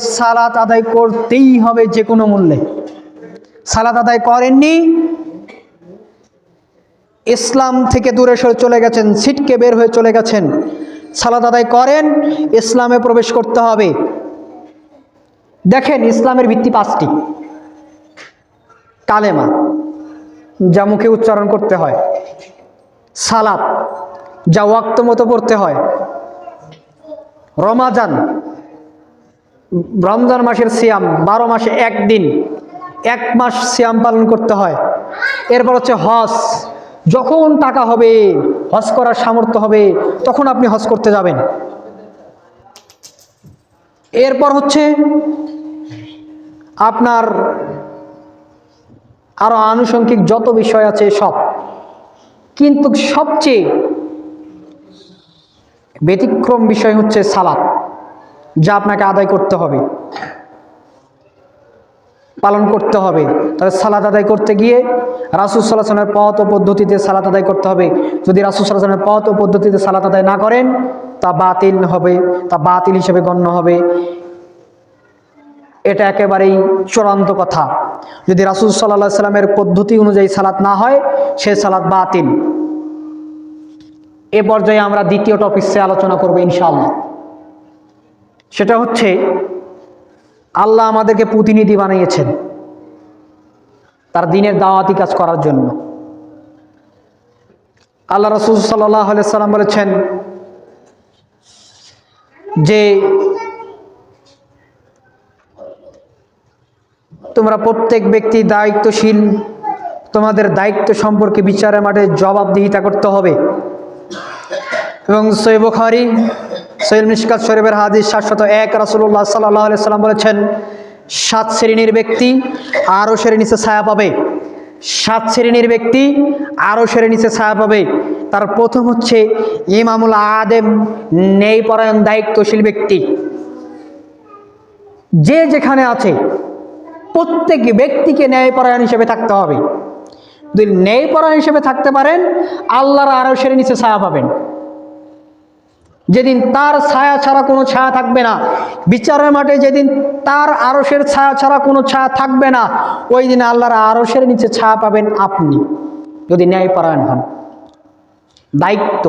সালাত আদায় করতেই হবে যে কোনো মূল্যে। সালাত আদায় করেননি। ইসলাম থেকে দূরে সরে চলে গেছেন সিটকে বের হয়ে চলে গেছেন। সালাত আদায় করেন, ইসলামে প্রবেশ করতে হবে। দেখেন, ইসলামের ভিত্তি পাঁচটি। কালেমা, যা মুখে উচ্চারণ করতে হয়। সালাত, যা ওয়াক্ত মতো পড়তে হয়। রমাজান রমজান মাসের সিয়াম, বারো মাসে একদিন, এক মাস সিয়াম পালন করতে হয়। এরপর হচ্ছে হজ। যখন টাকা হবে, হজ করার সামর্থ্য হবে, তখন আপনি হজ করতে যাবেন। এরপর হচ্ছে আপনার আরও আনুষঙ্গিক যত বিষয় আছে সব। কিন্তু সবচেয়ে ব্যতিক্রম বিষয় হচ্ছে সালাত। যা আপনাকে আদায় করতে হবে। পালন করতে হবে। তাহলে সালাদ আদায় করতে গিয়ে রাসুল সাল্লাহামের পথ ও পদ্ধতিতে সালাত আদায় করতে হবে। যদি রাসুল সাল্লাহামের পথ ও পদ্ধতিতে সালাত আদায় না করেন, তা বাতিল হবে, তা বাতিল হিসেবে গণ্য হবে। এটা একেবারেই চূড়ান্ত কথা। যদি রাসুল সাল্লাহ সাল্লামের পদ্ধতি অনুযায়ী সালাত না হয়, সে সালাত বাতিল। এ পর্যায়ে আমরা দ্বিতীয় টপিক্সে আলোচনা করব ইনশাআল্লাহ। সেটা হচ্ছে আল্লাহ আমাদেরকে প্রতিনিধি বানিয়েছেন তার দিনের দাওয়াতি কাজ করার জন্য। আল্লাহ রসুল সাল্লাহ সাল্লাম বলেছেন যে তোমরা প্রত্যেক ব্যক্তি দায়িত্বশীল, তোমাদের দায়িত্ব সম্পর্কে বিচারের মাঠে জবাবদিহিতা করতে হবে। এবং সৈব খারি সৈল মিসকাত শরীফের হাদিস সাতশত এক রাসুল্লাহ সাল্লাহ সাল্লাম বলেছেন, সাত শ্রেণির ব্যক্তি আরও শ্রেণি নিচে ছায়া পাবে। সাত শ্রেণির ব্যক্তি আরও শ্রেণি নিচে ছায়া পাবে। তার প্রথম হচ্ছে ইমামুল আদেম পরায়ণ দায়িত্বশীল ব্যক্তি। যে যেখানে আছে, প্রত্যেক ব্যক্তিকে ন্যায়পরায়ণ হিসেবে থাকতে হবে। যদি ন্যায়পরায়ণ হিসেবে থাকতে পারেন, আল্লাহর আরও সেরে নিচে ছায়া পাবেন। যেদিন তার ছায়া ছাড়া কোনো ছায়া থাকবে না। বিচারের মাঠে যেদিন তার আরসের ছায়া ছাড়া কোনো ছায়া থাকবে না, ওই দিন আল্লাহর আরসের নিচে ছায়া পাবেন আপনি, যদি ন্যায়পরায়ণ হন। দায়িত্ব।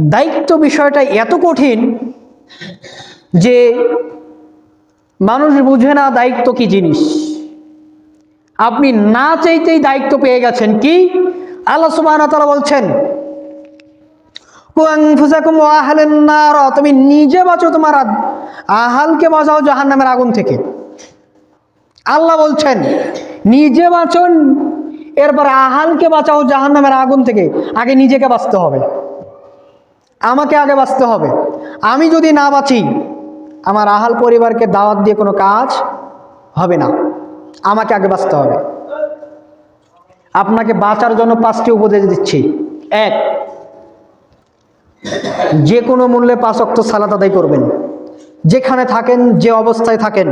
দায়িত্ব বিষয়টা এত কঠিন যে মানুষ বুঝে না দায়িত্ব কি জিনিস। আপনি না চাইতেই দায়িত্ব পেয়ে গেছেন কি? আল্লাহ সুবাহ বলছেন তুমি নিজে বাঁচো তোমার আহালকে বাঁচাও জাহান নামের আগুন থেকে। আল্লাহ বলছেন, নিজে বাঁচন, এরপর আহালকে বাঁচাও জাহান নামের আগুন থেকে, আগে নিজেকে বাঁচতে হবে। আমাকে আগে বাঁচতে হবে। আমি যদি না বাঁচি, আমার আহাল পরিবারকে দাওয়াত দিয়ে কোনো কাজ হবে না। আমাকে আগে বাঁচতে হবে। আপনাকে বাঁচার জন্য পাঁচটি উপদেশ দিচ্ছি। এক যে কোনো মূল্যে পাঁচ অক্ত সালাত আদায় করবেন। যেখানে থাকেন, যে অবস্থায় থাকেন।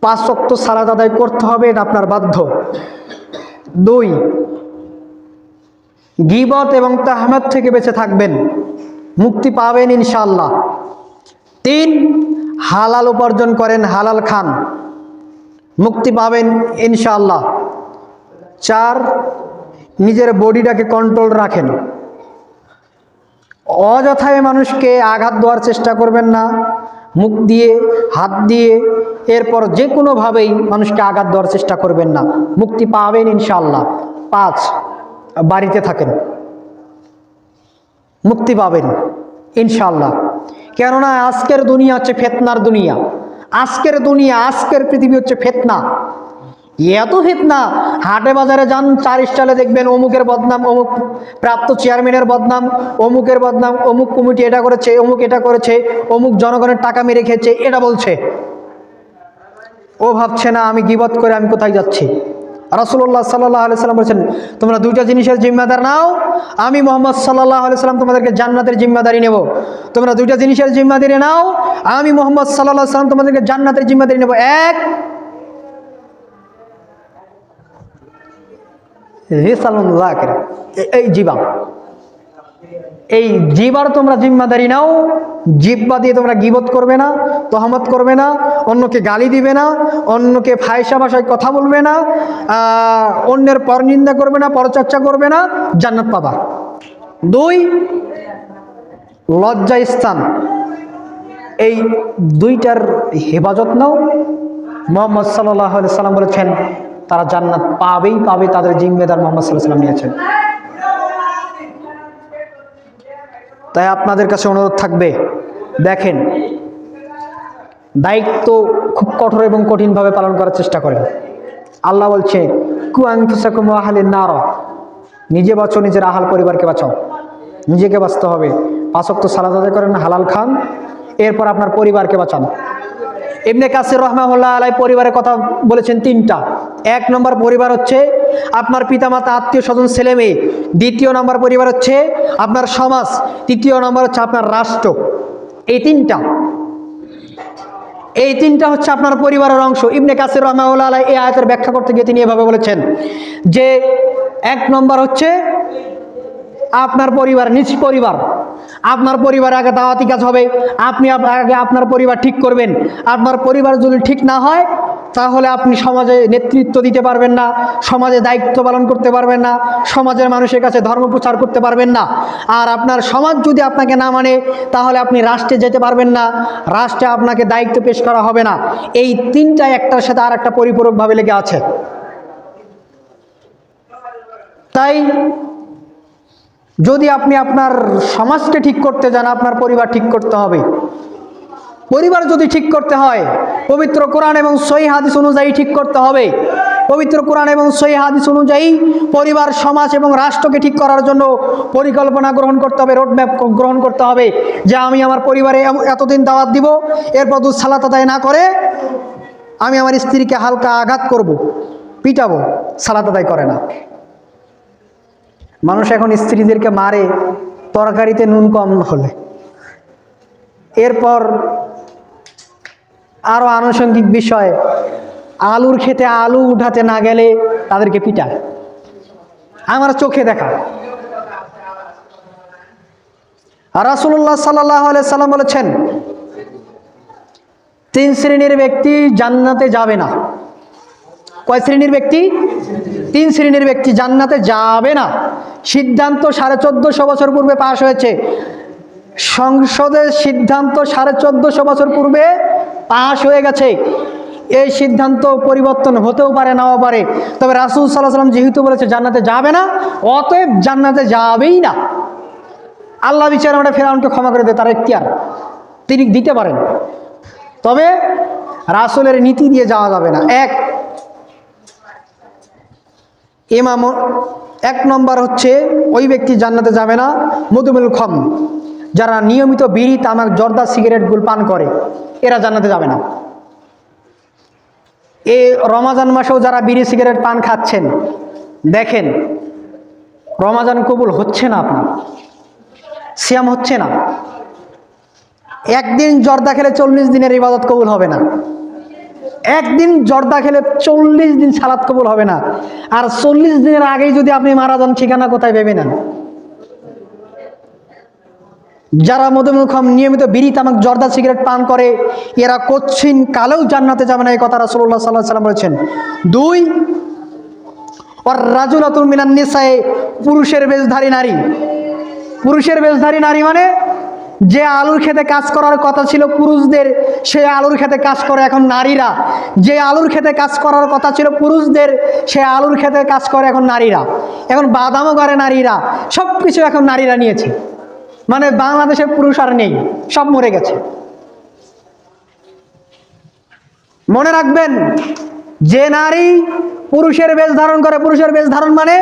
পাঁচ অক্ত সালাত আদায় করতে হবে, এটা আপনার বাধ্য। দুই, গিবত এবং তাহমেদ থেকে বেঁচে থাকবেন। মুক্তি পাবেন ইনশাল্লাহ তিন, হালাল উপার্জন করেন, হালাল খান। মুক্তি পাবেন ইনশাল্লাহ চার, নিজের বডিটাকে কন্ট্রোল রাখেন। অযথায় মানুষকে আঘাত দেওয়ার চেষ্টা করবেন না। মুখ দিয়ে, হাত দিয়ে, এরপর যে কোনোভাবেই মানুষকে আঘাত দেওয়ার চেষ্টা করবেন না। মুক্তি পাবেন ইনশাল্লাহ পাঁচ, বাড়িতে থাকেন। মুক্তি পাবেন ইনশাল্লাহ কেননা আজকের দুনিয়া হচ্ছে ফেতনার দুনিয়া। আজকের দুনিয়া, আজকের পৃথিবী হচ্ছে ফেতনা। এত ফেতনা। হাটে বাজারে যান, চার স্টালে দেখবেন অমুকের বদনাম, অমুক প্রাপ্ত চেয়ারম্যানের বদনাম, অমুকের বদনাম, অমুক কমিটি এটা করেছে, অমুক এটা করেছে, অমুক জনগণের টাকা মেরে খেয়েছে, এটা বলছে। ও ভাবছে, না, আমি গিবত করে আমি কোথায় যাচ্ছি? রাসুল্লাহ সাল্লাহ আলি সাল্লাম বলেছেন, তোমরা দুইটা জিনিসের জিম্মাদার নাও, আমি মোহাম্মদ সাল্লাহ আলি সাল্লাম তোমাদেরকে জান্নাতের জিম্মাদারি নেব। তোমরা দুইটা জিনিসের জিম্মাদারি নাও, আমি মোহাম্মদ সাল্লাহ সাল্লাম তোমাদেরকে জান্নাতের জিম্মাদারি নেব। এক রেসালুন এই জীবা। এই জিবার তোমরা জিম্মাদারি নাও, জিব্বা দিয়ে তোমরা গিবত করবে না, তহমত করবে না, অন্যকে গালি দিবে না, অন্যকে ফায়সা ভাষায় কথা বলবে না অন্যের পরনিন্দা করবে না পরচর্চা করবে না, জান্নাত পাবা। দুই, লজ্জা স্থান। এই দুইটার হেফাজত নাও। মোহাম্মদ সাল্লাহ সাল্লাম বলেছেন তারা জান্নাত পাবেই পাবে তাদের জিম্মেদার মোহাম্মদ সাল্লাহ সাল্লাম নিয়েছেন। তাই আপনাদের কাছে অনুরোধ থাকবে, দেখেন, দায়িত্ব খুব কঠোর এবং কঠিনভাবে পালন করার চেষ্টা করেন। আল্লাহ বলছে নার নিজে বাঁচো, নিজের আহাল পরিবারকে বাঁচাও। নিজেকে বাঁচতে হবে। পাঁচক তো করেন, হালাল খান, এরপর আপনার পরিবারকে বাঁচান। এমনি কাসির রহমাহুল্লাহ আলাই পরিবারের কথা বলেছেন তিনটা। এক নম্বর পরিবার হচ্ছে আপনার পিতামাতা, আত্মীয় স্বজন, ছেলে মেয়ে। দ্বিতীয় নম্বর পরিবার হচ্ছে আপনার সমাজ। তৃতীয় নম্বর হচ্ছে আপনার রাষ্ট্র। এই তিনটা। এই তিনটা হচ্ছে আপনার পরিবারের অংশ। ইবনে কাসির রহমাউল্লাহ এই আয়তের ব্যাখ্যা করতে গিয়ে তিনি এভাবে বলেছেন যে এক নম্বর হচ্ছে আপনার পরিবার নিজ পরিবার। আপনার পরিবার আগে দাওয়াতি কাজ হবে। আপনি আগে আপনার পরিবার ঠিক করবেন। আপনার পরিবার যদি ঠিক না হয়, তাহলে আপনি সমাজে নেতৃত্ব দিতে পারবেন না, সমাজে দায়িত্ব পালন করতে পারবেন না, সমাজের মানুষের কাছে ধর্ম প্রচার করতে পারবেন না। আর আপনার সমাজ যদি আপনাকে না মানে তাহলে আপনি রাষ্ট্রে যেতে পারবেন না। রাষ্ট্রে আপনাকে দায়িত্ব পেশ করা হবে না। এই তিনটা একটার সাথে আর একটা পরিপূরকভাবে লেগে আছে। তাই যদি আপনি আপনার সমাজকে ঠিক করতে যান, আপনার পরিবার ঠিক করতে হবে। পরিবার যদি ঠিক করতে হয়, পবিত্র কোরআন এবং সহি হাদিস অনুযায়ী ঠিক করতে হবে। পবিত্র কোরআন এবং সহি হাদিস অনুযায়ী পরিবার, সমাজ এবং রাষ্ট্রকে ঠিক করার জন্য পরিকল্পনা গ্রহণ করতে হবে, রোডম্যাপ গ্রহণ করতে হবে যে আমি আমার পরিবারে এতদিন দাওয়াত দিব, এরপর দু সালাত আদায় না করে আমি আমার স্ত্রীকে হালকা আঘাত করব, পিটাবো, সালাত আদায় করে না। মানুষ এখন স্ত্রীদেরকে মারে, তরকারিতে নুন কম হলে। এরপর আরও আনুষঙ্গিক বিষয়, আলুর খেতে আলু উঠাতে না গেলে তাদেরকে পিটায়। আমার চোখে দেখা। রাসুল্লাহ সাল্লাহ সাল্লাম বলেছেন, তিন শ্রেণির ব্যক্তি জান্নাতে যাবে না। কয় শ্রেণির ব্যক্তি? তিন শ্রেণির ব্যক্তি জান্নাতে যাবে না। সিদ্ধান্ত সাড়ে চোদ্দশো বছর পূর্বে পাশ হয়েছে। সংসদের সিদ্ধান্ত সাড়ে চোদ্দশো বছর পূর্বে পাশ হয়ে গেছে। এই সিদ্ধান্ত পরিবর্তন হতেও পারে, নাও পারে। তবে রাসুল সাল্লাহ সাল্লাম যেহেতু বলেছে জান্নাতে যাবে না, অতএব জান্নাতে যাবেই না। আল্লাহ বিচার আমরা ফেরাউনকে ক্ষমা করে দেয়, তার এখতিয়ার। তিনি দিতে পারেন। তবে রাসুলের নীতি দিয়ে যাওয়া যাবে না। এক ইমাম এক নম্বর হচ্ছে, ওই ব্যক্তি জান্নাতে যাবে না মধুমেল খম। যারা নিয়মিত বিড়ি তামাক জর্দা সিগারেটগুলো পান করে, এরা জান্নাতে যাবে না। এ রমাজান মাসেও যারা বিড়ি সিগারেট পান খাচ্ছেন, দেখেন, রমাজান কবুল হচ্ছে না আপনার। শ্যাম হচ্ছে না। একদিন জর্দা খেলে চল্লিশ দিনের ইবাদত কবুল হবে না। একদিন জর্দা খেলে চল্লিশ দিন সালাদ কবুল হবে না। আর চল্লিশ দিনের আগেই যদি আপনি মারা যান, ঠিকানা কোথায় ভেবে নেন যারা মধুমুখম নিয়মিত বিড়ি, তামাক, জর্দা সিগারেট পান করে, এরা কচ্ছিন কালেও জান্নাতে যাবে না, এই কথা রাসুল্লাহ সাল্লাহ সাল্লাম বলেছেন। দুই ওর মিনান নিসায়ে, পুরুষের বেশধারী নারী। পুরুষের বেশধারী নারী মানে যে আলুর খেতে কাজ করার কথা ছিল পুরুষদের, সে আলুর খেতে কাজ করে এখন নারীরা। যে আলুর খেতে কাজ করার কথা ছিল পুরুষদের, সে আলুর খেতে কাজ করে এখন নারীরা। এখন বাদামও করে নারীরা। সব কিছু এখন নারীরা নিয়েছে। মানে বাংলাদেশের পুরুষ আর নেই, সব মরে গেছে। মনে রাখবেন যে নারী পুরুষের বেশ ধারণ করে, পুরুষের বেশ ধারণ মানে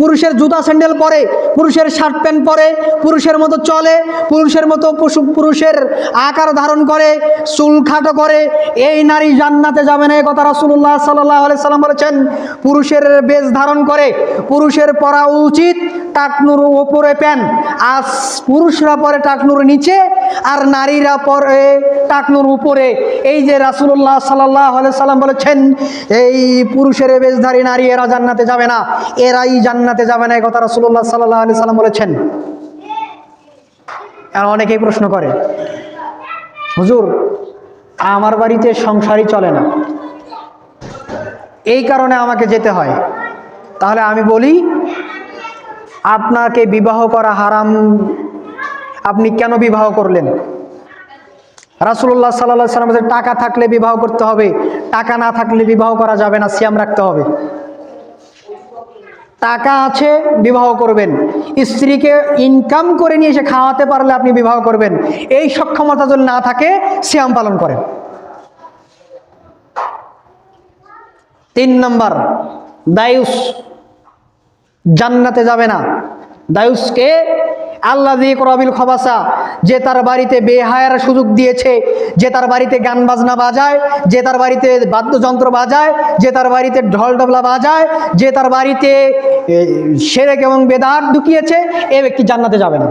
পুরুষের জুতা স্যান্ডেল পরে, পুরুষের শার্ট প্যান্ট পরে, পুরুষের মতো চলে, পুরুষের মতো পশু, পুরুষের আকার ধারণ করে, চুল খাটো করে, এই নারী জান্নাতে যাবে না, এ কথা রাসুল্লাহ সাল্লাহ সাল্লাম বলেছেন। পুরুষের বেশ ধারণ করে, পুরুষের পরা উচিত টাকনুর ওপরে প্যান্ট, আর পুরুষরা পরে টাকনুর নিচে, আর নারীরা পরে টাকনুর উপরে। এই যে রাসুল্লাহ সাল্লাহ সাল্লাম বলেছেন এই পুরুষের বেশধারী নারী, এরা জান্নাতে যাবে না। এরাই জান্নাতে যাবে না, এই কথা রাসুল্লাহ সাল্লাহ আলি সাল্লাম বলেছেন। অনেকেই প্রশ্ন করে, হুজুর, আমার বাড়িতে সংসারই চলে না। এই কারণে আমাকে যেতে হয়। তাহলে আমি বলি, আপনাকে বিবাহ করা হারাম। আপনি কেন বিবাহ করলেন? রাসুল্লাহ সাল্লাহ সাল্লাম টাকা থাকলে বিবাহ করতে হবে, টাকা না থাকলে বিবাহ করা যাবে না, সিয়াম রাখতে হবে। টাকা আছে, বিবাহ করবেন। স্ত্রীকে ইনকাম করে নিয়ে এসে খাওয়াতে পারলে আপনি বিবাহ করবেন। এই সক্ষমতা যদি না থাকে, সিয়াম পালন করেন। তিন নম্বর, দায়ুস। জান্নাতে যাবে না। দায়ুসকে আল্লাহ দিয়ে করাবিল খবাসা। যে তার বাড়িতে বেহায়ার সুযোগ দিয়েছে, যে তার বাড়িতে গান বাজনা বাজায়, যে তার বাড়িতে বাদ্যযন্ত্র বাজায়, যে তার বাড়িতে ঢল ডবলা বাজায়, যে তার বাড়িতে সেরেক এবং বেদার ঢুকিয়েছে, এ ব্যক্তি জান্নাতে যাবে না।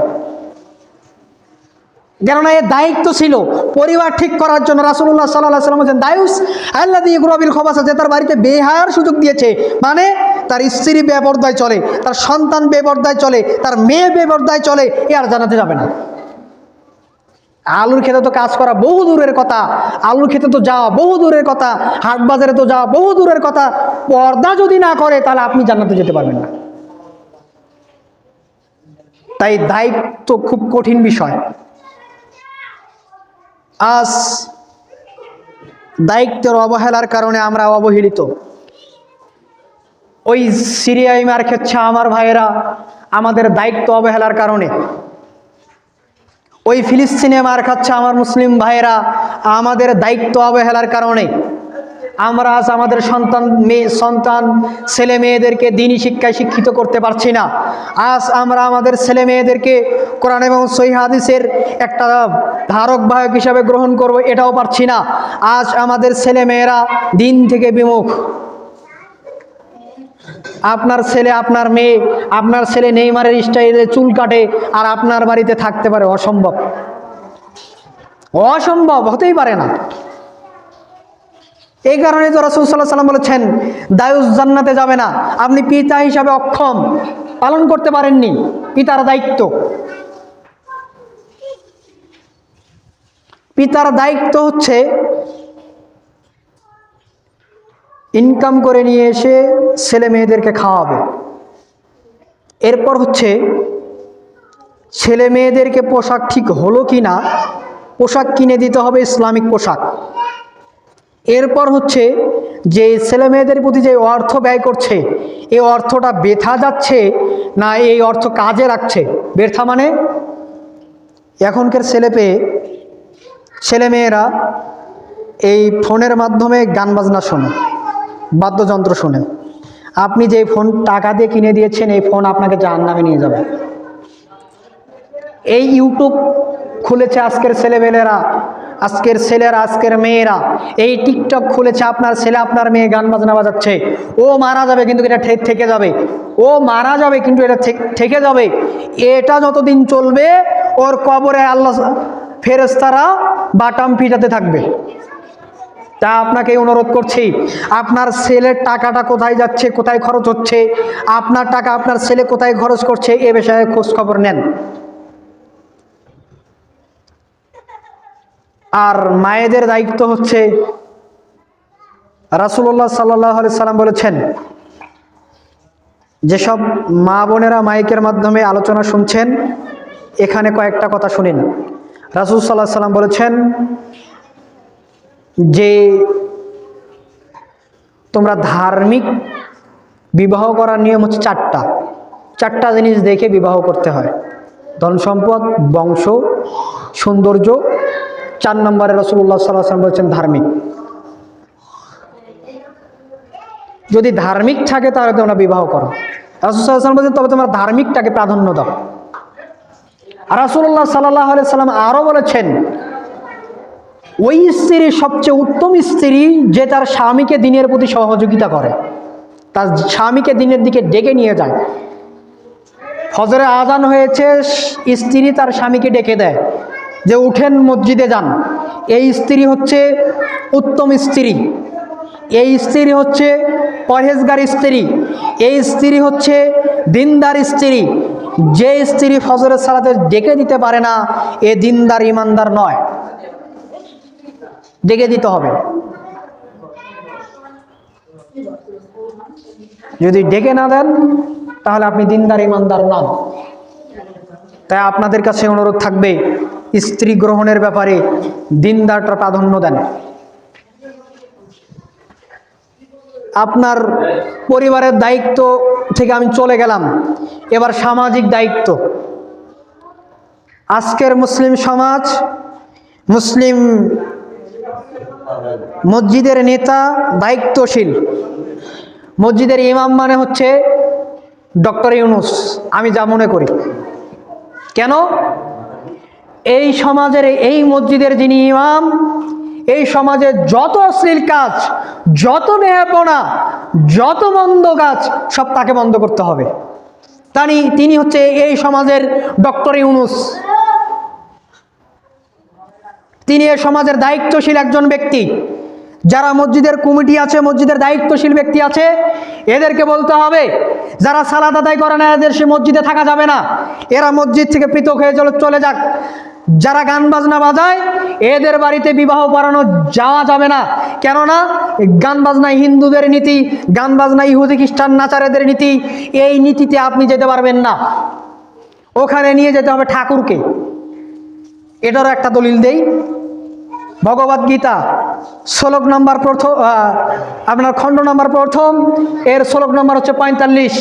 কেননা এর দায়িত্ব ছিল পরিবার ঠিক করার জন্য রাসুল্লাহ সাল্লাহ সাল্লাম বলছেন দায়ুস আল্লাহ দিয়ে গুরবিল খবাস আছে তার বাড়িতে বেহায়ার সুযোগ দিয়েছে মানে তার স্ত্রী বেপর্দায় চলে, তার সন্তান বেপর্দায় চলে, তার মেয়ে বেপর্দায় চলে, এ আর জানাতে যাবে না। আলুর খেতে তো কাজ করা বহু দূরের কথা, আলুর খেতে তো যাওয়া বহু দূরের কথা, হাট বাজারে তো যাওয়া বহু দূরের কথা, পর্দা যদি না করে তাহলে আপনি জান্নাতে যেতে পারবেন না। তাই দায়িত্ব খুব কঠিন বিষয়। আজ দায়িত্বের অবহেলার কারণে আমরা অবহেলিত। ওই সিরিয়ায় মার খেচ্ছে আমার ভাইয়েরা, আমাদের দায়িত্ব অবহেলার কারণে। ওই ফিলিস্তিনে মার খাচ্ছে আমার মুসলিম ভাইয়েরা। আমাদের দায়িত্ব অবহেলার কারণে। আমরা আজ আমাদের সন্তান মেয়ে, সন্তান, ছেলে মেয়েদেরকে দিনই শিক্ষায় শিক্ষিত করতে পারছি না। আজ আমরা আমাদের ছেলে মেয়েদেরকে কোরআন এবং সহি হাদিসের একটা ধারক বাহক হিসাবে গ্রহণ করব, এটাও পারছি না। আজ আমাদের ছেলে মেয়েরা দিন থেকে বিমুখ। আপনার ছেলে, আপনার মেয়ে, আপনার ছেলে নেইমারের স্টাইলে চুল কাটে আর আপনার বাড়িতে থাকতে পারে, অসম্ভব। অসম্ভব, হতেই পারে না। এই কারণে তো রসুল সাল্লাহ সাল্লাম বলেছেন দায়ুস জান্নাতে যাবে না। আপনি পিতা হিসাবে অক্ষম। পালন করতে পারেননি। পিতার দায়িত্ব। পিতার দায়িত্ব হচ্ছে ইনকাম করে নিয়ে এসে ছেলে মেয়েদেরকে খাওয়াবে। এরপর হচ্ছে, ছেলে মেয়েদেরকে পোশাক ঠিক হলো কি না, পোশাক কিনে দিতে হবে ইসলামিক পোশাক। এরপর হচ্ছে, যে ছেলে মেয়েদের প্রতি যে অর্থ ব্যয় করছে, এই অর্থটা বেথা যাচ্ছে না এই অর্থ কাজে রাখছে ব্যর্থা মানে? এখনকার ছেলে পেয়ে ছেলেমেয়েরা এই ফোনের মাধ্যমে গান বাজনা শোনে। বাদ্যযন্ত্র শোনে। আপনি যে ফোন টাকা দিয়ে কিনে দিয়েছেন, এই ফোন আপনাকে জাহান নামে নিয়ে যাবে। এই ইউটিউব খুলেছে আজকের ছেলেমেয়েরা আজকের ছেলেরা, আজকের মেয়েরা। এই টিকটক খুলেছে আপনার ছেলে, আপনার মেয়ে গান বাজনা বাজাচ্ছে। ও মারা যাবে কিন্তু এটা থেকে যাবে। ও মারা যাবে কিন্তু এটা থেকে যাবে। এটা যতদিন চলবে, ওর কবরে আল্লাহ ফেরেস্তারা বাটাম পিটাতে থাকবে। তা আপনাকে অনুরোধ করছি, আপনার ছেলের টাকাটা কোথায় যাচ্ছে, কোথায় খরচ হচ্ছে, আপনার টাকা আপনার ছেলে কোথায় খরচ করছে, এ বিষয়ে খোঁজ খবর নেন। আর মায়েদের দায়িত্ব হচ্ছে রাসুল্লাহ সাল্লাহ সাল্লাম বলেছেন, যেসব মা বোনেরা মাইকের মাধ্যমে আলোচনা শুনছেন, এখানে কয়েকটা কথা শুনিন। রাসুল সাল্লাহ সাল্লাম বলেছেন যে তোমরা ধার্মিক বিবাহ করার নিয়ম হচ্ছে চারটা। চারটা জিনিস দেখে বিবাহ করতে হয়। ধন সম্পদ, বংশ, সৌন্দর্য। চার নম্বরে রসুল্লাহ সাল্লাম বলছেন ধার্মিক। যদি ধার্মিক থাকে তাহলে তোমরা বিবাহ করো। রাসুল্লাহাম বলছেন, তবে তোমরা ধার্মিকটাকে প্রাধান্য দাও। আর রাসুল্লাহ সাল্লাহ সাল্লাম আরও বলেছেন ওই স্ত্রী সবচেয়ে উত্তম স্ত্রী যে তার স্বামীকে দিনের প্রতি সহযোগিতা করে। তার স্বামীকে দিনের দিকে ডেকে নিয়ে যায়। ফজরে আজান হয়েছে, স্ত্রী তার স্বামীকে ডেকে দেয় যে উঠেন মসজিদে যান। এই স্ত্রী হচ্ছে উত্তম স্ত্রী। এই স্ত্রী হচ্ছে পরহেজগার স্ত্রী। এই স্ত্রী হচ্ছে দিনদার স্ত্রী। যে স্ত্রী ফজরের সালাতে ডেকে দিতে পারে না, এ দিনদার, ইমানদার নয়। ডেকে দিতে হবে। যদি ডেকে না দেন, তাহলে আপনি দিনদার, ইমানদার নন তাই আপনাদের কাছে অনুরোধ থাকবে, স্ত্রী গ্রহণের ব্যাপারে দিনদারটা প্রাধান্য দেন। আপনার পরিবারের দায়িত্ব থেকে আমি চলে গেলাম। এবার সামাজিক দায়িত্ব। আজকের মুসলিম সমাজ, মুসলিম মসজিদের নেতা দায়িত্বশীল। মসজিদের ইমাম মানে হচ্ছে ডক্টর ইউনুস। আমি যা মনে করি। কেন? এই সমাজের এই মসজিদের যিনি ইমাম, এই সমাজে যত অশ্লীল কাজ, যত নেহাপনা, যত মন্দ কাজ, সব তাকে বন্ধ করতে হবে। তানি তিনি হচ্ছে এই সমাজের ডক্টর ইউনুস। তিনি এ সমাজের দায়িত্বশীল একজন ব্যক্তি। যারা মসজিদের কমিটি আছে, মসজিদের দায়িত্বশীল ব্যক্তি আছে, এদেরকে বলতে হবে, যারা সালাদ আদায় করে না, এদের সে মসজিদে থাকা যাবে না। এরা মসজিদ থেকে পৃথক হয়ে চলে চলে যাক। যারা গান বাজনা বাজায়, এদের বাড়িতে বিবাহ পড়ানো যাওয়া যাবে না। কেননা, গান বাজনা হিন্দুদের নীতি, গান বাজনা ইহুদি খ্রিস্টান নাচারেদের নীতি, এই নীতিতে আপনি যেতে পারবেন না। ওখানে নিয়ে যেতে হবে ঠাকুরকে। এটারও একটা দলিল দেই। ভগবদ গীতা, শ্লোক নাম্বার প্রথম আপনার খণ্ড নাম্বার প্রথম, এর শ্লোক নাম্বার হচ্ছে পঁয়তাল্লিশ।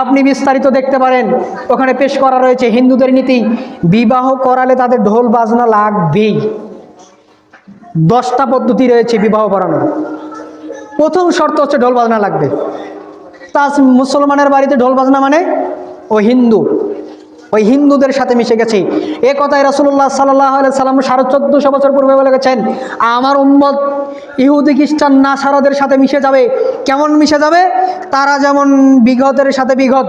আপনি বিস্তারিত দেখতে পারেন, ওখানে পেশ করা রয়েছে হিন্দুদের নীতি, বিবাহ করালে তাদের ঢোল বাজনা লাগবেই। দশটা পদ্ধতি রয়েছে বিবাহ করানোর প্রথম শর্ত হচ্ছে ঢোল বাজনা লাগবে। তা মুসলমানের বাড়িতে ঢোল বাজনা মানে ও হিন্দু। ওই হিন্দুদের সাথে মিশে গেছে। এ কথায় রসুল্লাহ সাল্লাহ সাল্লাম সাড়ে চোদ্দশো বছর পূর্বে বলে গেছেন, আমার উম্মত ইহুদি, খ্রিস্টান, নাসারাদের সাথে মিশে যাবে। কেমন মিশে যাবে? তারা যেমন বিঘতের সাথে বিঘত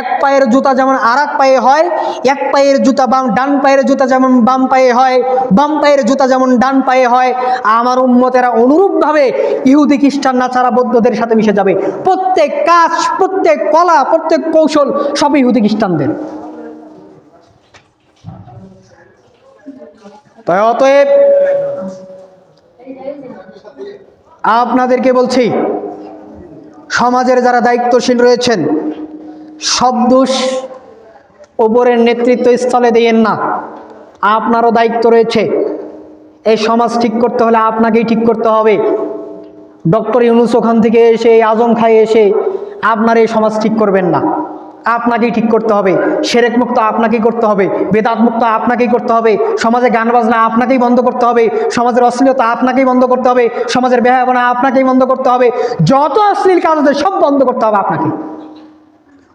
এক পায়ের জুতা যেমন আর পায়ে হয়, এক পায়ের জুতা বাম, ডান পায়ের জুতা যেমন বাম পায়ে হয়, বাম পায়ের জুতা যেমন ডান পায়ে হয়। আমার উম্মতেরা অনুরূপভাবে ইহুদি, খ্রিস্টান নাচারা বৌদ্ধদের সাথে মিশে যাবে। প্রত্যেক কাজ, প্রত্যেক কলা, প্রত্যেক কৌশল সব ইহুদি, খ্রিস্টানদের। তাই অতএব আপনাদেরকে বলছি, সমাজের যারা দায়িত্বশীল রয়েছেন, সব দোষ ওপরের নেতৃত্ব স্থলে দিয়েন না। আপনারও দায়িত্ব রয়েছে। এই সমাজ ঠিক করতে হলে আপনাকেই ঠিক করতে হবে। ডক্টর ইউনুস ওখান থেকে এসে আজম খাই এসে আপনার এই সমাজ ঠিক করবেন না। আপনাকেই ঠিক করতে হবে। সেরেক মুক্ত আপনাকেই করতে হবে। বেদাত মুক্ত আপনাকেই করতে হবে। সমাজে গান বাজনা আপনাকেই বন্ধ করতে হবে। সমাজের অশ্লীলতা আপনাকেই বন্ধ করতে হবে। সমাজের বেহাবনা আপনাকেই বন্ধ করতে হবে। যত অশ্লীল কাজ আছে, সব বন্ধ করতে হবে আপনাকে।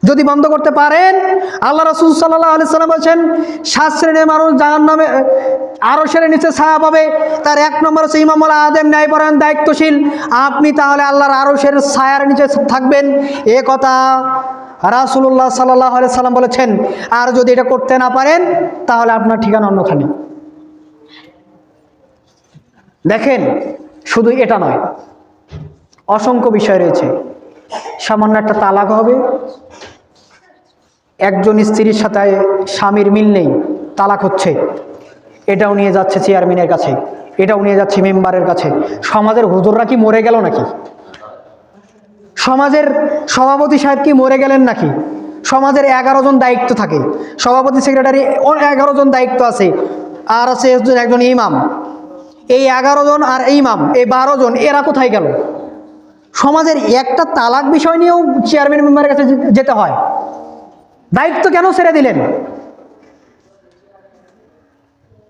যদি বন্ধ করতে পারেন, আল্লাহ রসুল সাল্লাহ আলি সাল্লাম বলছেন, সাত শ্রেণির মানুষ জাহান নামে আরও শ্রেণির নিচে ছায়া পাবে। তার এক নম্বর হচ্ছে ইমামুল আদেম ন্যায়পরায়ণ, দায়িত্বশীল। আপনি তাহলে আল্লাহর আরও ছায়ার নিচে থাকবেন। এ কথা রাসুল্লাহ সাল্লাহ আলি সাল্লাম বলেছেন, আর যদি এটা করতে না পারেন, তাহলে আপনার ঠিকানা অন্যখানে। দেখেন, শুধু এটা নয়, অসংখ্য বিষয় রয়েছে। সামান্য একটা তালাক হবে, একজন স্ত্রীর সাথে স্বামীর মিল নেই, তালাক হচ্ছে। এটাও নিয়ে যাচ্ছে চেয়ারম্যানের কাছে, এটাও নিয়ে যাচ্ছে মেম্বারের কাছে। সমাজের হুজুররা কি মরে গেল নাকি? সমাজের সভাপতি সাহেব কি মরে গেলেন নাকি? সমাজের এগারো জন দায়িত্ব থাকে। সভাপতি, সেক্রেটারি এগারো জন দায়িত্ব আছে। আর আছে একজন- ইমাম। এই এগারো জন আর ইমাম, এই বারো জন, এরা কোথায় গেল? সমাজের একটা তালাক বিষয় নিয়েও চেয়ারম্যান মেম্বারের কাছে যেতে হয়। দায়িত্ব কেন ছেড়ে দিলেন?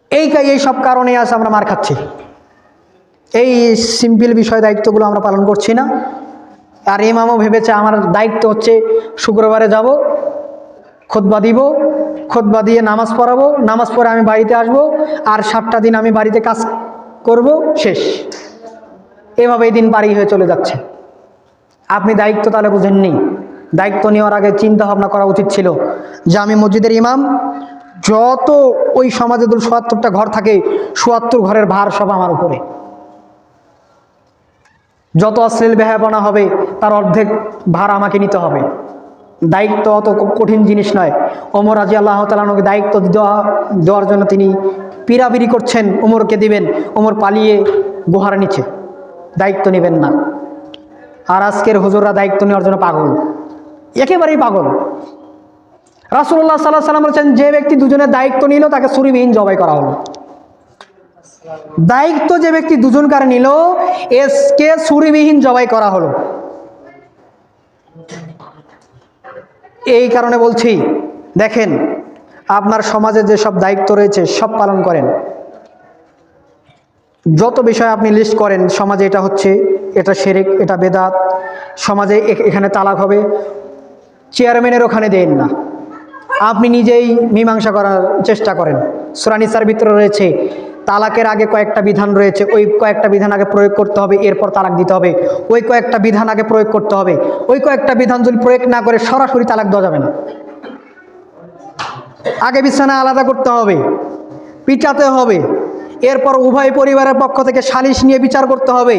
এই এই সব কারণে আজ আমরা মার খাচ্ছি। এই সিম্পল বিষয় দায়িত্বগুলো আমরা পালন করছি না। আর ইমামও ভেবেছে, আমার দায়িত্ব হচ্ছে শুক্রবারে যাব, খোদবা দিব, খোদবা দিয়ে নামাজ পড়াবো, নামাজ পড়ে আমি বাড়িতে আসব, আর সাতটা দিন আমি বাড়িতে কাজ করব, শেষ। এভাবে এই দিন পারি হয়ে চলে যাচ্ছে। আপনি দায়িত্ব তাহলে বুঝেননি। দায়িত্ব নেওয়ার আগে চিন্তা ভাবনা করা উচিত ছিল যে আমি মসজিদের ইমাম, যত ওই সমাজে দু সোয়াত্তরটা ঘর থাকে সোয়াত্তর ঘরের ভার সব আমার উপরে। যত অশ্লীল বেহাপনা হবে, তার অর্ধেক ভার আমাকে নিতে হবে। দায়িত্ব অত কঠিন জিনিস নয়। ওমর রাজি আল্লাহ তালানুকে দায়িত্ব দেওয়া, দেওয়ার জন্য তিনি পিরাপিরি করছেন, ওমরকে দিবেন। ওমর পালিয়ে গুহার নিচে। দায়িত্ব নেবেন না। আর আজকের হুজুররা দায়িত্ব নেওয়ার জন্য পাগল। একেবারেই পাগল। রাসুল্লাহ সাল্লাহ সাল্লাম বলছেন, যে ব্যক্তি দুজনের দায়িত্ব নিল, তাকে ছুরিবিহীন জবাই করা হলো। দায়িত্ব যে ব্যক্তি দুজনকার নিল, এসকে ছুরিবিহীন জবাই করা হলো। এই কারণে বলছি, দেখেন, আপনার সমাজে যে সব দায়িত্ব রয়েছে, সব পালন করেন। যত বিষয় আপনি লিস্ট করেন, সমাজে এটা হচ্ছে, এটা শেরেক এটা বেদাত, সমাজে এখানে তালাক হবে। চেয়ারম্যানের ওখানে দেন না। আপনি নিজেই মীমাংসা করার চেষ্টা করেন। সুরানিসার ভিতরে রয়েছে তালাকের আগে কয়েকটা বিধান রয়েছে, ওই কয়েকটা বিধান আগে প্রয়োগ করতে হবে, এরপর তালাক দিতে হবে। ওই কয়েকটা বিধান আগে প্রয়োগ করতে হবে। ওই কয়েকটা বিধান যদি প্রয়োগ না করে, সরাসরি তালাক দেওয়া যাবে না। আগে বিছানা আলাদা করতে হবে, পিটাতে হবে। এরপর উভয় পরিবারের পক্ষ থেকে সালিশ নিয়ে বিচার করতে হবে।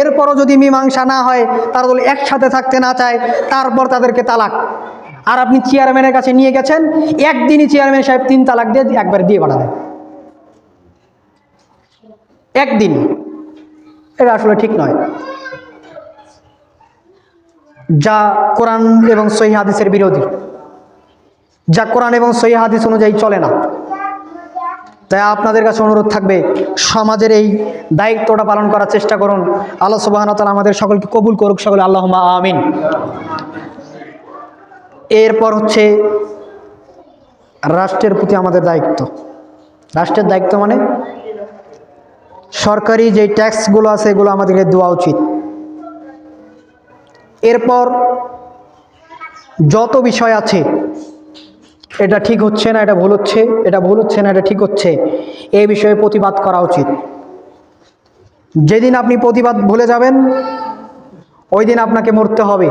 এরপরও যদি মীমাংসা না হয়, তারা যদি একসাথে থাকতে না চায়, তারপর তাদেরকে তালাক। আর আপনি চেয়ারম্যানের কাছে নিয়ে গেছেন, একদিনই চেয়ারম্যান সাহেব তিন তালাক দিয়ে একবার দিয়ে পাঠাবেন একদিন। এটা আসলে ঠিক নয়। যা কোরআন এবং সহি হাদিসের বিরোধী। যা কোরআন এবং সহি হাদিস অনুযায়ী চলে না। তাই আপনাদের কাছে অনুরোধ থাকবে, সমাজের এই দায়িত্বটা পালন করার চেষ্টা করুন। আল্লাহ সুবাহতাল আমাদের সকলকে কবুল করুক, সকলে আল্লাহ আমিন। এরপর হচ্ছে রাষ্ট্রের প্রতি আমাদের দায়িত্ব। রাষ্ট্রের দায়িত্ব মানে সরকারি যে ট্যাক্সগুলো আছে, এগুলো আমাদেরকে দেওয়া উচিত। এরপর যত বিষয় আছে, এটা ঠিক হচ্ছে না, এটা ভুল হচ্ছে, এটা ভুল হচ্ছে না, এটা ঠিক হচ্ছে এই বিষয়ে প্রতিবাদ করা উচিত। যেদিন আপনি প্রতিবাদ ভুলে যাবেন, ওই দিন আপনাকে মরতে হবে।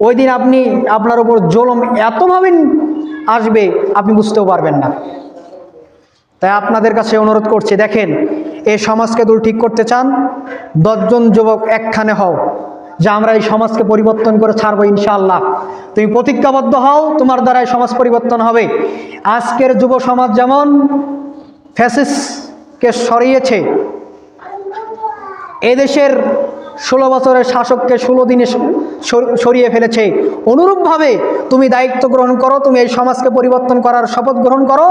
ওই দিন আপনি, আপনার উপর জলম এতভাবে আসবে, আপনি বুঝতেও পারবেন না। তাই আপনাদের কাছে অনুরোধ করছি, দেখেন এই সমাজকে দূর ঠিক করতে চান? দশজন যুবক একখানে হও, যে আমরা এই সমাজকে পরিবর্তন করে ছাড়বো ইনশাআল্লাহ। তুমি প্রতিজ্ঞাবদ্ধ হও, তোমার দ্বারা সমাজ পরিবর্তন হবে। আজকের যুব সমাজ যেমন ফ্যাসিসকে সরিয়েছে, এদেশের ষোলো বছরের শাসককে ষোলো দিনে সরিয়ে ফেলেছে। অনুরূপভাবে তুমি দায়িত্ব গ্রহণ করো, তুমি এই সমাজকে পরিবর্তন করার শপথ গ্রহণ করো,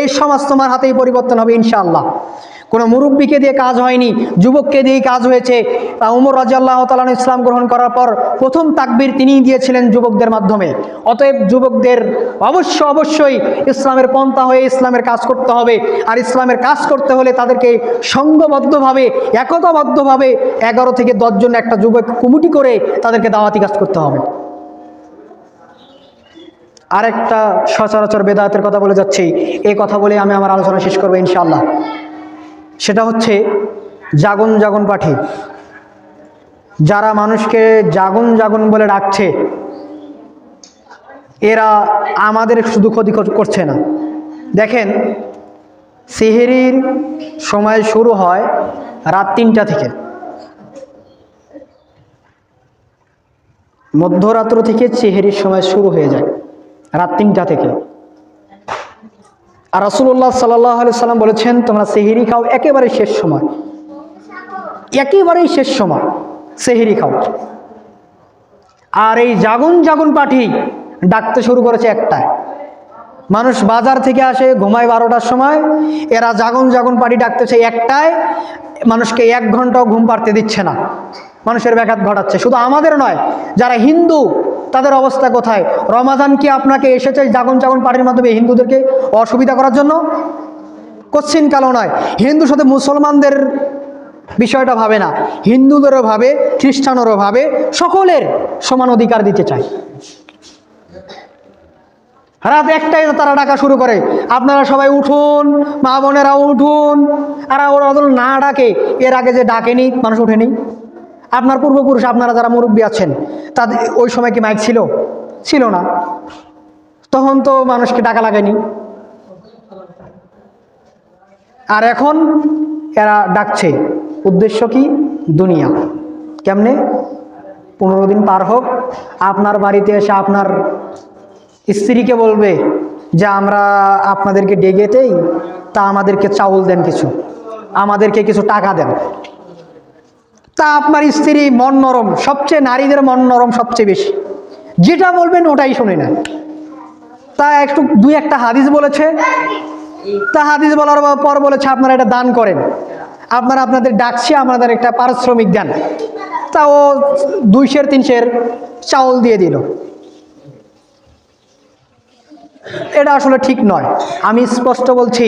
এই সমাজ তোমার হাতেই পরিবর্তন হবে ইনশাআল্লাহ। কোনো মুরব্বীকে দিয়ে কাজ হয়নি, যুবককে দিয়েই কাজ হয়েছে। তা উমর রাজিয়াল্লাহ তালন ইসলাম গ্রহণ করার পর প্রথম তাকবির তিনিই দিয়েছিলেন যুবকদের মাধ্যমে। অতএব যুবকদের অবশ্য অবশ্যই ইসলামের পন্থা হয়ে ইসলামের কাজ করতে হবে, আর ইসলামের কাজ করতে হলে তাদেরকে সঙ্গবদ্ধভাবে একতাবদ্ধভাবে এগারো থেকে দশজন একটা যুবক কমিটি করে তাদেরকে দাওয়াতি কাজ করতে হবে। আরেকটা সচরাচর বেদাতের কথা বলে যাচ্ছি এই কথা বলে আমি আমার আলোচনা শেষ করব ইনশাআল্লাহ। সেটা হচ্ছে জাগন জাগন পাঠি। যারা মানুষকে জাগন জাগন বলে ডাকছে, এরা আমাদের শুধু ক্ষতি করছে না। দেখেন, সিহেরির সময় শুরু হয় রাত তিনটা থেকে। মধ্যরাত্র থেকে চেহেরির সময় শুরু হয়ে যায় রাত তিনটা থেকে। আর রাসুল্লাহ সাল্লাহ সাল্লাম বলেছেন, তোমরা সেহেরি খাও একেবারে শেষ সময়। একেবারেই শেষ সময়, সেহেরি খাও। আর এই জাগুন জাগুন পাঠি ডাকতে শুরু করেছে একটায়। মানুষ বাজার থেকে আসে, ঘুমায় বারোটার সময়, এরা জাগুন জাগুন পাটি ডাকতেছে একটায়। মানুষকে এক ঘন্টাও ঘুম পাড়তে দিচ্ছে না। মানুষের ব্যাঘাত ঘটাচ্ছে। শুধু আমাদের নয়, যারা হিন্দু তাদের অবস্থা কোথায়? রমাজান কি আপনাকে এসেছে জাগন জাগন পাটির মাধ্যমে হিন্দুদেরকে অসুবিধা করার জন্য? কচ্ছিন কালো নয়। হিন্দু সাথে মুসলমানদের বিষয়টা ভাবে না, হিন্দুদেরও ভাবে, খ্রিস্টানেরও ভাবে, সকলের সমান অধিকার দিতে চায়। রাত একটাই তারা ডাকা শুরু করে। আপনারা সবাই উঠুন, মা বোনেরা উঠুন। আর ওরা না ডাকে, এর আগে যে ডাকেনি, মানুষ ওঠেনি। আপনার পূর্বপুরুষ, আপনারা যারা মুরব্বী আছেন তাদের ওই সময় কি মাইক ছিল? ছিল না। তখন তো মানুষকে ডাকা লাগেনি। আর এখন এরা ডাকছে। উদ্দেশ্য কি? দুনিয়া। কেমনে? পনেরো দিন পার হোক, আপনার বাড়িতে এসে আপনার স্ত্রীকে বলবে যে, আমরা আপনাদেরকে ডেকেতেই তা আমাদেরকে চাউল দেন কিছু। আমাদেরকে কিছু টাকা দেন। তা আপনার স্ত্রী মন নরম, সবচেয়ে নারীদের মন নরম সবচেয়ে বেশি। যেটা বলবেন ওটাই শুনে না তা একটু দুই একটা হাদিস বলেছে। তা হাদিস বলার পর বলেছে, আপনারা এটা দান করেন। আপনারা আপনাদের ডাকছে আপনাদের একটা পারিশ্রমিক দেন। তা ও দুইশের তিনশের চাউল দিয়ে দিল। এটা আসলে ঠিক নয়। আমি স্পষ্ট বলছি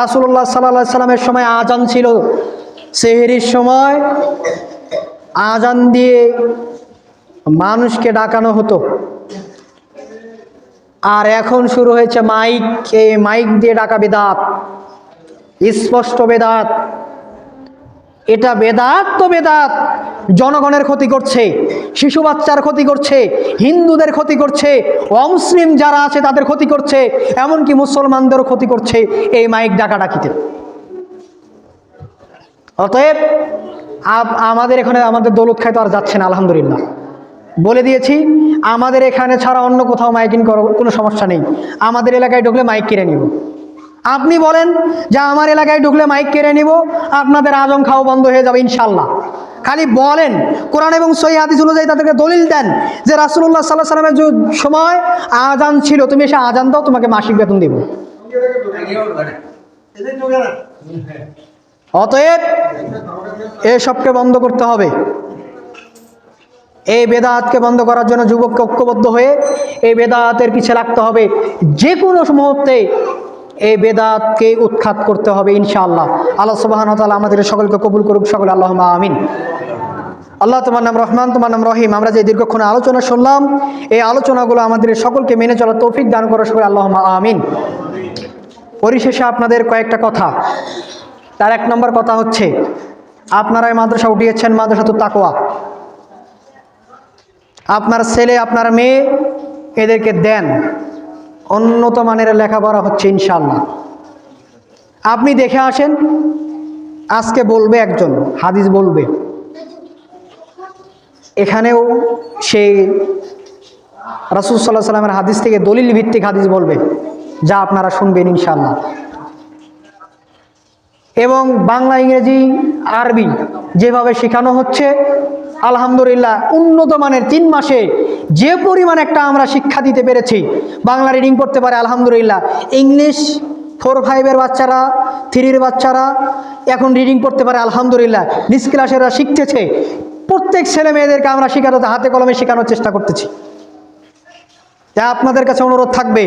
রাসুল্লাহ সাল্লাহ সাল্লামের সময় আজান ছিল সেহেরির সময় আজান দিয়ে মানুষকে ডাকানো হতো। আর এখন শুরু হয়েছে মাইক, এই মাইক দিয়ে ডাকা বেদাত, স্পষ্ট বেদাত। এটা বেদাত তো বেদাত। জনগণের ক্ষতি করছে, শিশু বাচ্চার ক্ষতি করছে, হিন্দুদের ক্ষতি করছে, অমুসলিম যারা আছে তাদের ক্ষতি করছে, এমনকি মুসলমানদেরও ক্ষতি করছে এই মাইক ডাকাডাকিতে। অতএব আমাদের এখানে আমাদের দৌলত খায় তো আর যাচ্ছে না, আলহামদুলিল্লাহ। বলে দিয়েছি, আমাদের এখানে ছাড়া অন্য কোথাও মাইকিং করো কোনো সমস্যা নেই। আমাদের এলাকায় ঢুকলে মাইক কিনে নিব। আপনি বলেন যে আমার এলাকায় ঢুকলে মাইক কেড়ে নিব, আপনাদের আজম খাওয়া বন্ধ হয়ে যাবে ইনশাল্লাহ খালি বলেন, কোরআন এবং সহি হাদিস অনুযায়ী তাদেরকে দলিল দেন যে রাসুল্লাহ সাল্লাহ সাল্লামের যে সময় আজান ছিল, তুমি এসে আজান দাও, তোমাকে মাসিক বেতন দিব। অতএব এসবকে বন্ধ করতে হবে। এই বেদাতকে বন্ধ করার জন্য যুবককে ঐক্যবদ্ধ হয়ে এই বেদাতের পিছে লাগতে হবে। যে কোনো মুহূর্তে এই বেদাতকে উৎখাত করতে হবে ইনশাআল্লাহ। আল্লাহ সুবাহন তালা আমাদের সকলকে কবুল করুক, সকল আল্লাহ আমিন। আল্লাহ, তোমার নাম রহমান, তোমার নাম রহিম। আমরা যে দীর্ঘক্ষণ আলোচনা শুনলাম, এই আলোচনাগুলো আমাদের সকলকে মেনে চলার তৌফিক দান করো, সকল আল্লাহ আমিন। পরিশেষে আপনাদের কয়েকটা কথা। তার এক নম্বর কথা হচ্ছে আপনারা এই মাদ্রাসা উঠিয়েছেন, মাদ্রাসা তো তাকোয়া আপনার ছেলে, আপনার মেয়ে এদেরকে দেন। উন্নত মানের লেখাপড়া হচ্ছে ইনশাল্লাহ আপনি দেখে আসেন, আজকে বলবে একজন, হাদিস বলবে। এখানেও সেই রাসুল সাল্লাহ সাল্লামের হাদিস থেকে দলিল ভিত্তিক হাদিস বলবে, যা আপনারা শুনবেন ইনশাল্লাহ এবং বাংলা, ইংরেজি, আরবি যেভাবে শেখানো হচ্ছে, আলহামদুলিল্লাহ উন্নত মানের তিন মাসে যে পরিমাণ একটা আমরা শিক্ষা দিতে পেরেছি, বাংলা রিডিং করতে পারে, আলহামদুলিল্লাহ। ইংলিশ ফোর ফাইভের বাচ্চারা থ্রির বাচ্চারা এখন রিডিং করতে পারে, আলহামদুলিল্লাহ। নিজ ক্লাসেরা শিখতেছে। প্রত্যেক ছেলে মেয়েদেরকে আমরা শেখাতে হাতে কলমে শেখানোর চেষ্টা করতেছি। তা আপনাদের কাছে অনুরোধ থাকবে,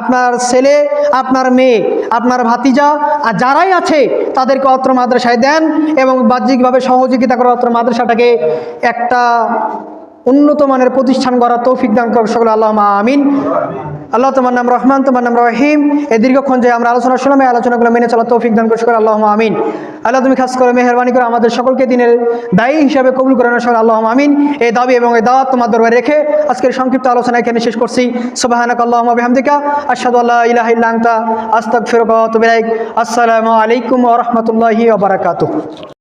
আপনার ছেলে, আপনার মেয়ে, আপনার ভাতিজা আর যারাই আছে, তাদেরকে অত্র মাদ্রাসায় দেন এবং বাহ্যিকভাবে সহযোগিতা করে অত্র মাদ্রাসাটাকে একটা উন্নত মানের প্রতিষ্ঠান করা তৌফিক দান করবে সকল। আল্লাহ আমিন। আল্লাহ, তোমার নাম রহমান, তোমার নাম রহিম। এ দীর্ঘক্ষণ যে আমরা আলোচনা শুনলাম, এই আলোচনাগুলো মেনে চলা তৌফিক দান করে আল্লাহ আমিন। আল্লাহ, তুমি খাস করে, মেহরবানি করে, আমাদের সকলকে দিনের দায়ী হিসাবে কবুল করে সকল আল্লাহ আমিন। এই দাবি এবং এই দাওয়াত তোমার দরবারে রেখে আজকের সংক্ষিপ্ত আলোচনা এখানে শেষ করছি। সুবাহানাক আল্লাহ বিহামদিকা, আশহাদু আল্লাহ ইলাহা ইল্লা আনতা, আস্তাগফিরুকা ওয়া আসসালামু আলাইকুম রাহমাতুল্লাহি